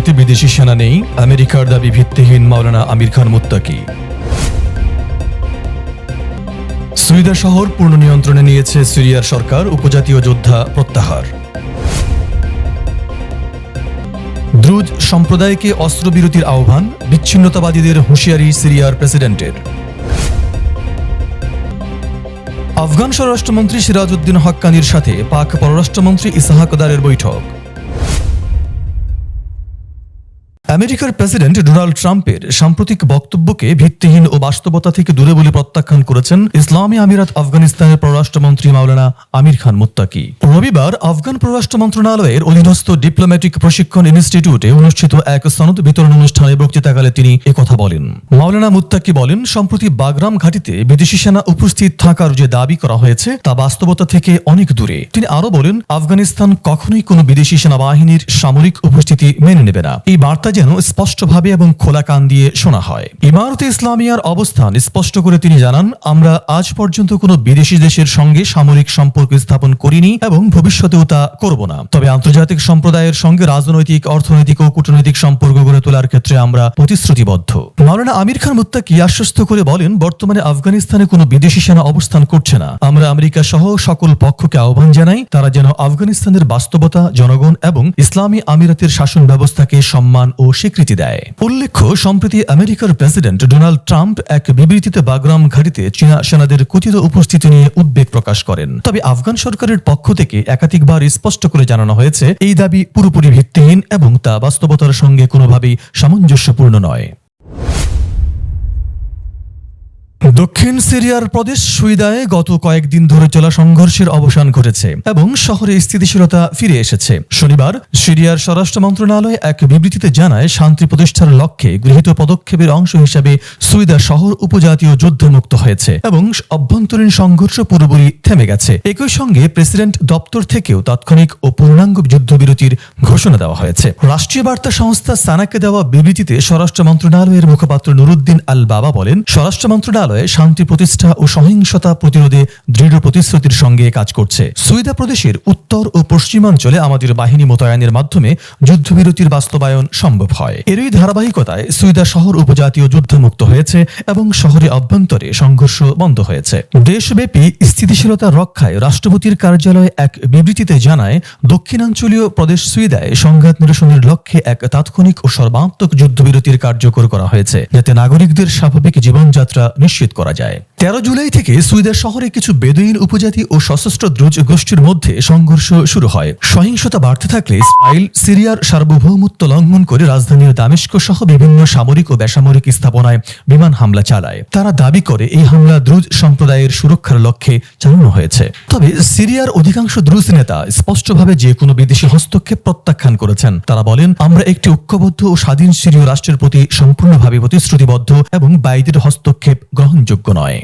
মাটিতে বিদেশি সেনা নেই, আমেরিকার দাবি ভিত্তিহীন মাওলানা আমির খান মুত্তাকি। সুইদা শহর পূর্ণ নিয়ন্ত্রণে নিয়েছে সিরিয়ার সরকার, উপজাতীয় যোদ্ধা প্রত্যাহার। দ্রুজ সম্প্রদায়কে অস্ত্রবিরতির আহ্বান, বিচ্ছিন্নতাবাদীদের হুঁশিয়ারি সিরিয়ার প্রেসিডেন্টের। আফগান স্বরাষ্ট্রমন্ত্রী সিরাজউদ্দিন হক্কানির সাথে পাক পররাষ্ট্রমন্ত্রী ইসাহাকদারের বৈঠক। আমেরিকার প্রেসিডেন্ট ডোনাল্ড ট্রাম্পের সাম্প্রতিক বক্তব্যকে ভিত্তিহীন ও বাস্তবতা থেকে দূরে বলে প্রত্যাখ্যান করেছেন ইসলামী আমিরাত আফগানিস্তানের পররাষ্ট্রমন্ত্রী মাওলানা আমির খান মুত্তাকি। রবিবার আফগান পররাষ্ট্র মন্ত্রণালয়ের অধীনস্থ ডিপ্লোম্যাটিক প্রশিক্ষণ ইনস্টিটিউটে অনুষ্ঠিত এক সনদ বিতরণ অনুষ্ঠানে বক্তৃতাকালে তিনি একথা বলেন। মাওলানা মুত্তাকি বলেন, সম্প্রতি বাগরাম ঘাটিতে বিদেশি সেনা উপস্থিত থাকার যে দাবি করা হয়েছে, তা বাস্তবতা থেকে অনেক দূরে। তিনি আরও বলেন, আফগানিস্তান কখনোই কোনো বিদেশি সেনাবাহিনীর সামরিক উপস্থিতি মেনে নেবে না। এই বার্তা যেন স্পষ্টভাবে এবং খোলা কান দিয়ে শোনা হয়। ইমারতে ইসলামিয়ার অবস্থান স্পষ্ট করে তিনি জানান, আমরা আজ পর্যন্ত কোনো বিদেশি দেশের সঙ্গে সামরিক সম্পর্ক স্থাপন করিনি এবং ভবিষ্যতেও তা করব না। তবে আন্তর্জাতিক সম্প্রদায়ের সঙ্গে রাজনৈতিক, অর্থনৈতিক ও কূটনৈতিক সম্পর্ক গড়ে তোলার ক্ষেত্রে আমরা প্রতিশ্রুতিবদ্ধ। মাওলানা আমির খান মুত্তাকি আশ্বস্ত করে বলেন, বর্তমানে আফগানিস্তানে কোনো বিদেশি সেনা অবস্থান করছে না। আমরা আমেরিকা সহ সকল পক্ষকে আহ্বান জানাই, তারা যেন আফগানিস্তানের বাস্তবতা, জনগণ এবং ইসলামী আমিরাতের শাসন ব্যবস্থাকে সম্মান ও স্বীকৃতি দেয়। উল্লেখ্য, সম্প্রতি আমেরিকার প্রেসিডেন্ট ডোনাল্ড ট্রাম্প এক বিবৃতিতে বাগরাম ঘাটিতে চীনা সেনাদের কথিত উপস্থিতি নিয়ে উদ্বেগ প্রকাশ করেন। তবে আফগান সরকারের পক্ষ থেকে একাধিকবার স্পষ্ট করে জানানো হয়েছে, এই দাবি পুরোপুরি ভিত্তিহীন এবং তা বাস্তবতার সঙ্গে কোনোভাবেই সামঞ্জস্যপূর্ণ নয়। দক্ষিণ সিরিয়ার প্রদেশ সুইদায় গত কয়েকদিন ধরে চলা সংঘর্ষের অবসান ঘটেছে এবং শহরে স্থিতিশীলতা ফিরে এসেছে। শনিবার সিরিয়ার স্বরাষ্ট্র মন্ত্রণালয় এক বিবৃতিতে জানায়, শান্তি প্রতিষ্ঠার লক্ষ্যে গৃহীত পদক্ষেপের অংশ হিসেবে সুইদা শহর উপজাতীয় যুদ্ধমুক্ত হয়েছে এবং অভ্যন্তরীণ সংঘর্ষ পুরোপুরি থেমে গেছে। একই সঙ্গে প্রেসিডেন্ট দপ্তর থেকেও তাৎক্ষণিক ও পূর্ণাঙ্গ যুদ্ধবিরতির ঘোষণা দেওয়া হয়েছে। রাষ্ট্রীয় বার্তা সংস্থা সানাকে দেওয়া বিবৃতিতে স্বরাষ্ট্র মন্ত্রণালয়ের মুখপাত্র নুরুদ্দিন আল বাবা বলেন, স্বরাষ্ট্র মন্ত্রণালয় শান্তি প্রতিষ্ঠা ও সহিংসতা প্রতিরোধে দৃঢ় প্রতিশ্রুতির সঙ্গে কাজ করছে। সুইদা প্রদেশের উত্তর ও পশ্চিমাঞ্চলে আমাদের বাহিনী মোতায়েনের মাধ্যমে যুদ্ধবিরতির বাস্তবায়ন সম্ভব হয়। এরই ধারাবাহিকতায় সুইদা শহর উপজাতীয় যুদ্ধমুক্ত হয়েছে এবং শহরে অভ্যন্তরে সংঘর্ষ বন্ধ হয়েছে। দেশব্যাপী স্থিতিশীলতা রক্ষায় রাষ্ট্রপতির কার্যালয় এক বিবৃতিতে জানায়, দক্ষিণাঞ্চলীয় প্রদেশ সুইদায় সংঘাত নিরসনের লক্ষ্যে এক তাৎক্ষণিক ও সর্বাত্মক যুদ্ধবিরতির কার্যকর করা হয়েছে। যাতে নাগরিকদের স্বাভাবিক জীবনযাত্রা নিশ্চিত করা যায়। তেরো জুলাই থেকে সুইদার শহরে কিছু বেদুইন উপজাতি ও সশস্ত্র দ্রুজ গোষ্ঠীর মধ্যে সংঘর্ষ শুরু হয়। সহিংসতা বাড়তে থাকলে ইসরায়েল, সিরিয়ার সার্বভৌমত্ব লঙ্ঘন করে রাজধানীর দামেস্ক সহ বিভিন্ন সামরিক ও বেসামরিক স্থাপনায় বিমান হামলা চালায়। তারা দাবি করে এই হামলা দ্রুজ সম্প্রদায়ের সুরক্ষার লক্ষ্যে চালানো হয়েছে। তবে সিরিয়ার অধিকাংশ দ্রুজ নেতা স্পষ্টভাবে যে কোনো বিদেশি হস্তক্ষেপ প্রত্যাখ্যান করেছেন। তারা বলেন, আমরা একটি ঐক্যবদ্ধ ও স্বাধীন সিরীয় রাষ্ট্রের প্রতি সম্পূর্ণভাবে প্রতিশ্রুতিবদ্ধ এবং বাইরের হস্তক্ষেপ গ্রহণযোগ্য নয়।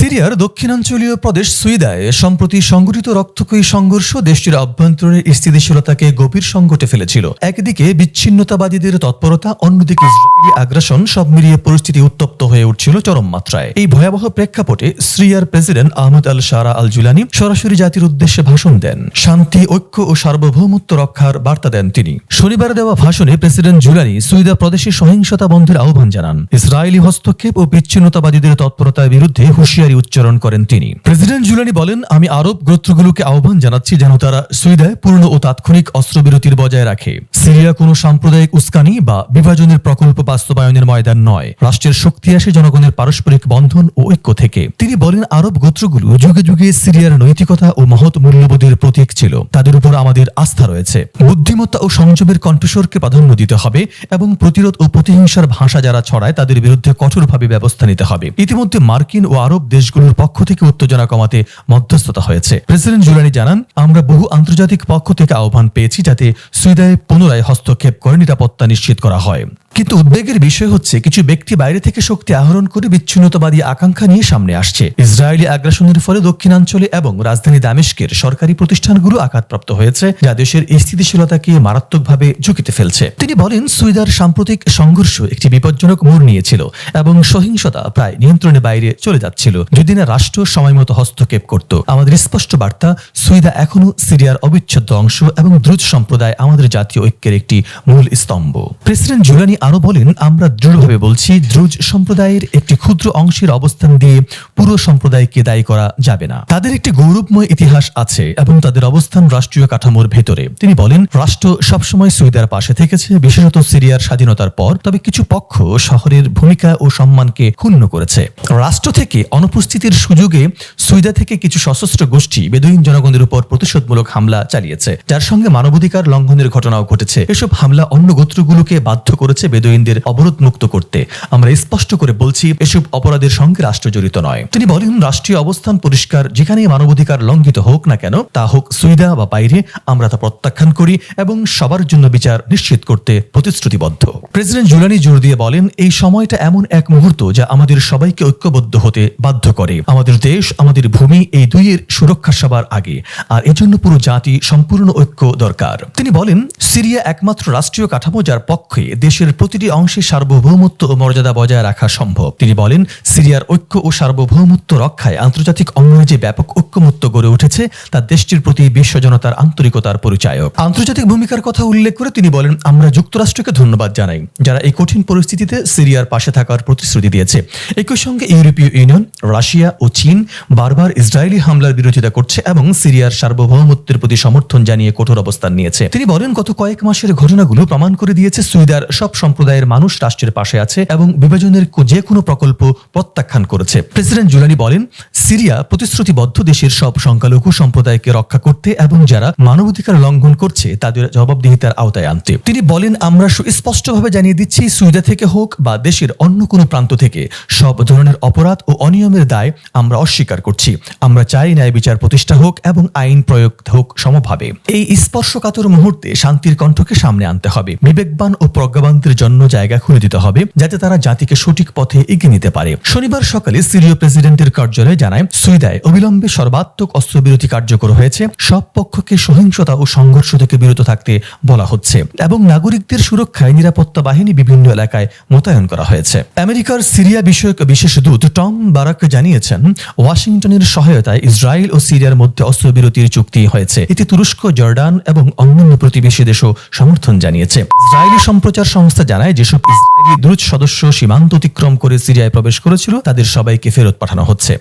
সিরিয়ার দক্ষিণাঞ্চলীয় প্রদেশ সুইদায়, সম্প্রতি সংঘটিত রক্তক্ষয়ী সংঘর্ষ দেশটির অভ্যন্তরীণ স্থিতিশীলতাকে গভীর সংকটে ফেলেছিল। একদিকে বিচ্ছিন্নতাবাদীদের তৎপরতা, অন্যদিকে ইসরায়েলি আগ্রাসন, সব মিলিয়ে পরিস্থিতি উত্তপ্ত হয়ে উঠছিল চরম মাত্রায়। এই ভয়াবহ প্রেক্ষাপটে সিরিয়ার president Ahmad al Sharaa al Julani সরাসরি জাতির উদ্দেশ্যে ভাষণ দেন। শান্তি, ঐক্য ও সার্বভৌমত্ব রক্ষার বার্তা দেন তিনি। শনিবার দেওয়া ভাষণে প্রেসিডেন্ট জুলানি সুইদা প্রদেশে সহিংসতা বন্ধের আহ্বান জানান। ইসরায়েলি হস্তক্ষেপ ও বিচ্ছিন্নতাবাদীদের তৎপরতার বিরুদ্ধে হুঁশিয়ারি উচ্চারণ করেন তিনি। প্রেসিডেন্ট জুলানি বলেন, আমি আরব গোত্রগুলোকে আহ্বান জানাচ্ছি যেন তারা সুইদায় পূর্ণ ও তাৎক্ষণিক অস্ত্রবিরতির বজায় রাখে। সিরিয়া কোনো সাম্প্রদায়িক উস্কানি বা বিভাজনের প্রকল্প বাস্তবায়নের ময়দান নয়। রাষ্ট্রের শক্তি আসে জনগণের পারস্পরিক বন্ধন ও ঐক্য থেকে। তিনি বলেন, আরব গোত্রগুলো যুগে যুগে সিরিয়ার নৈতিকতা ও মহৎ মূল্যবোধের প্রতীক ছিল। তাদের উপর আমাদের আস্থা রয়েছে। বুদ্ধিমত্তা ও সংযমের কণ্ঠস্বরকে প্রাধান্য দিতে হবে এবং প্রতিরোধ ও প্রতিহিংসার ভাষা যারা ছড়ায় তাদের বিরুদ্ধে কঠোরভাবে ব্যবস্থা নিতে হবে। ইতিমধ্যে মার্কিন ও আরব দেশগুলোর পক্ষ থেকে উত্তেজনা কমাতে মধ্যস্থতা হয়েছে। প্রেসিডেন্ট জুলানি জানান, আমরা বহু আন্তর্জাতিক পক্ষ থেকে আহ্বান পেয়েছি যাতে সুইদায় পুনরায় হস্তক্ষেপ করে নিরাপত্তা নিশ্চিত করা হয়। কিন্তু উদ্বেগের বিষয় হচ্ছে, কিছু ব্যক্তি বাইরে থেকে শক্তি আহরণ করে বিচ্ছিন্নতাবাদী আকাঙ্ক্ষা নিয়ে সামনে আসছে। ইসরায়েলি আগ্রাসনের ফলে দক্ষিণাঞ্চলে এবং রাজধানী দামেস্কের সরকারি প্রতিষ্ঠানগুলো আঘাতপ্রাপ্ত হয়েছে, যা দেশের স্থিতিশীলতাকে মারাত্মকভাবে ঝুঁকিতে ফেলছে। তিনি বলেন সুইদার সাম্প্রতিক সংঘর্ষ একটি বিপজ্জনক মোড় নিয়েছিল এবং সহিংসতা প্রায় নিয়ন্ত্রণের বাইরে চলে যাচ্ছিল, যদি না রাষ্ট্র সময়মতো হস্তক্ষেপ করত। আমাদের স্পষ্ট বার্তা সুইদা এখনও সিরিয়ার অবিচ্ছেদ্য অংশ এবং দ্রুজ সম্প্রদায় আমাদের জাতীয় ঐক্যের একটি মূল স্তম্ভ। প্রেসিডেন্ট জুলানি আরও বলেন, আমরা দৃঢ়ভাবে বলছি, দ্রুজ সম্প্রদায়ের একটি ক্ষুদ্র অংশের অবস্থান দিয়ে পুরো সম্প্রদায়কে দায়ী করা যাবে না। তাদের একটি গৌরবময় ইতিহাস আছে এবং তাদের অবস্থান রাষ্ট্রীয় কাঠামোর ভেতরে। তিনি বলেন, রাষ্ট্র সবসময় সুইদার পাশে থেকেছে, বিশেষত সিরিয়ার স্বাধীনতার পর, তবে কিছু পক্ষ শহরের ভূমিকা ও সম্মানকে ক্ষুণ্ণ করেছে। রাষ্ট্র থেকে অনুপস্থিতির সুযোগে সুইদা থেকে কিছু সশস্ত্র গোষ্ঠী বেদুইন জনগণের উপর প্রতিশোধমূলক হামলা চালিয়েছে। যার সঙ্গে মানবাধিকার লঙ্ঘনের ঘটনাও ঘটেছে। এসব হামলা অন্য গোত্রগুলোকে বাধ্য করেছে বেদুইনদের অবরোধ মুক্ত করতে। আমরা স্পষ্ট করে বলছি, এসব অপরাধের সঙ্গে রাষ্ট্র জড়িত নয়। তিনি বলেন, রাষ্ট্রীয় অবস্থান পরিষ্কার যেখানে মানবাধিকার লঙ্ঘিত হোক না কেন, তা হোক সুইদা বা বাইরে, আমরা তা প্রত্যাখ্যান করি এবং সবার জন্য বিচার নিশ্চিত করতে প্রতিশ্রুতিবদ্ধ। প্রেসিডেন্ট জুলানি জোর দিয়ে বলেন, এই সময়টা এমন এক মুহূর্ত যা আমাদের সবাইকে ঐক্যবদ্ধ হতে বাধ্য করে। আমাদের দেশ, আমাদের ভূমি, এই দুইয়ের সুরক্ষা সবার আগে। আর এজন্য পুরো জাতি সম্পূর্ণ ঐক্য দরকার। তিনি বলেন, সিরিয়া একমাত্র রাষ্ট্রীয় কাঠামো যার পক্ষে দেশের প্রতিটি অংশে সার্বভৌমত্ব ও মর্যাদা বজায় রাখা সম্ভব। তিনি বলেন, সিরিয়ার ঐক্য ও সার্বভৌমত্ব রক্ষায় আন্তর্জাতিক অঙ্গনে যে ব্যাপক ঐক্যমত্য গড়ে উঠেছে, তা দেশটির প্রতি বিশ্ব জনতার আন্তরিকতার পরিচায়ক। আন্তর্জাতিক ভূমিকার কথা উল্লেখ করে তিনি বলেন, আমরা যুক্তরাষ্ট্রকে ধন্যবাদ জানাই, যারা এই কঠিন পরিস্থিতিতে সিরিয়ার পাশে থাকার প্রতিশ্রুতি দিয়েছে। একই সঙ্গে ইউরোপীয় ইউনিয়ন, রাশিয়া ও চীন বারবার ইসরায়েলি হামলার বিরোধিতা করছে এবং সিরিয়ার সার্বভৌমত্বের প্রতি সমর্থন জানিয়ে কঠোর অবস্থান নিয়েছে। তিনি বলেন, গত কয়েক মাসের ঘটনাগুলো প্রমাণ করে দিয়েছে সুইদার সব সম্প্রদায়ের মানুষ রাষ্ট্রের পাশে আছে এবং বিভাজনের যে কোনো প্রকল্প প্রত্যাখ্যান করেছে। প্রেসিডেন্ট জুলানি বলেন, সিরিয়া প্রতিশ্রুতিবদ্ধ দেশের সব সংখ্যালঘু সম্প্রদায়কে রক্ষা করতে এবং যারা মানবাধিকার লঙ্ঘন করছে, তাদের জবাবদিহিতার আওতায় আনতে। তিনি বলেন, আমরা সুস্পষ্টভাবে জানিয়ে দিচ্ছি সুইদা থেকে হোক বা দেশের অন্য কোনো প্রান্ত থেকে, সব ধরনের অপরাধ ও অনিয়মের দায় আমরা অস্বীকার করছি। আমরা চাই ন্যায় বিচার প্রতিষ্ঠা হোক এবং আইন প্রয়োগ হোক সমভাবে। এই স্পর্শকাতর মুহূর্তে শান্তির কণ্ঠকে সামনে আনতে হবে। বিবেকবান ও প্রজ্ঞাবানদের জন্য জায়গা খুলে দিতে হবে যাতে তারা জাতিকে সঠিক পথে এগিয়ে নিতে পারে। শনিবার সকালে সিরীয় প্রেসিডেন্টের কার্যালয় জানায় সুইদায় অবিলম্বে সর্বাত্মক অস্ত্রবিরতি কার্যকর হয়েছে। সব পক্ষকে সহিংসতা ও সংঘর্ষ থেকে বিরত থাকতে বলা হচ্ছে এবং নাগরিকদের সুরক্ষায় নিরাপত্তা বাহিনী বিভিন্ন এলাকায় মোতায়েন করা হয়েছে। আমেরিকার সিরিয়া বিষয়ক বিশেষ দূত টম বারাক জানিয়েছেন, ওয়াশিংটনের সহায়তায় ইসরায়েল ও সিরিয়ার মধ্যে অস্ত্রবিরতির চুক্তি হয়েছে। এতে তুরস্ক, জর্ডান এবং অন্যান্য প্রতিবেশী দেশও সমর্থন জানিয়েছে। ইসরায়েলি সম্প্রচার সংস্থা জানায়, যেসব ইসরায়েলি দ্রুত সদস্য সীমান্ত অতিক্রম করে সিরিয়ায় প্রবেশ করেছিল, তাদের সবাইকে ফেরত পাঠানো হচ্ছে।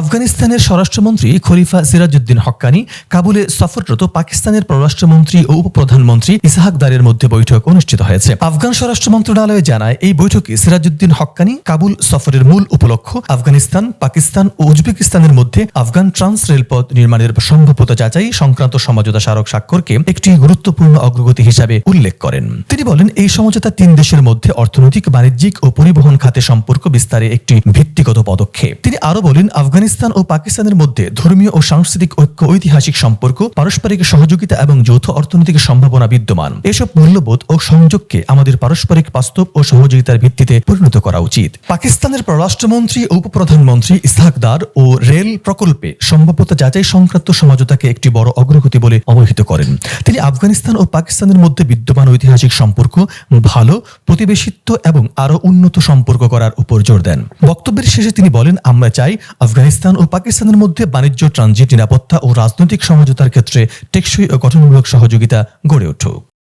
আফগানিস্তানের স্বরাষ্ট্রমন্ত্রী খলিফা সিরাজউদ্দিন হক্কানি কাবুলে সফররত পাকিস্তানের পররাষ্ট্রমন্ত্রী ও উপপ্রধানমন্ত্রী ইসাহাক দারের মধ্যে বৈঠক অনুষ্ঠিত হয়েছে। আফগান স্বরাষ্ট্র মন্ত্রণালয় জানায়, এই বৈঠকে সিরাজউদ্দিন হক্কানি কাবুল সফরের মূল উপলক্ষ আফগানিস্তান, পাকিস্তান ও উজবেকিস্তানের মধ্যে আফগান ট্রান্স রেলপথ নির্মাণের সম্ভাব্যতা যাচাই সংক্রান্ত সমঝোতা স্মারক স্বাক্ষরকে একটি গুরুত্বপূর্ণ অগ্রগতি হিসাবে উল্লেখ করেন। তিনি বলেন, এই সমঝোতা তিন দেশের মধ্যে অর্থনৈতিক, বাণিজ্যিক ও পরিবহন খাতে সম্পর্ক বিস্তারে একটি ভিত্তিগত পদক্ষেপ। তিনি আরও বলেন আফগানিস্তান ও পাকিস্তানের মধ্যে ধর্মীয় ও সাংস্কৃতিক ঐক্য, ঐতিহাসিক সম্পর্ক, পারস্পরিক সহযোগিতা এবং যৌথ অর্থনৈতিক সম্ভাবনা বিদ্যমান। এসব মূল্যবোধ ও সংযোগকে আমাদের পারস্পরিক বাস্তব ও সহযোগিতার ভিত্তিতে পরিণত করা উচিত। পাকিস্তানের পররাষ্ট্রমন্ত্রী ও উপপ্রধানমন্ত্রী ইসহাকদার ও রেল প্রকল্পে সম্ভাব্যতা যাচাই সংক্রান্ত সমঝোতাকে একটি বড় অগ্রগতি বলে অবহিত করেন। তিনি আফগানিস্তান ও পাকিস্তানের মধ্যে বিদ্যমান ঐতিহাসিক সম্পর্ক, ভালো প্রতিবেশিত্ব এবং আরও উন্নত সম্পর্ক করার উপর জোর দেন। বক্তব্যের শেষে তিনি বলেন, আমরা চাই আফগানিস্তান ও পাকিস্তানের মধ্যে বাণিজ্য, ট্রানজিট, নিরাপত্তা ও রাজনৈতিক সমঝোতার ক্ষেত্রে টেকসই ও গঠনমূলক সহযোগিতা গড়ে উঠুক।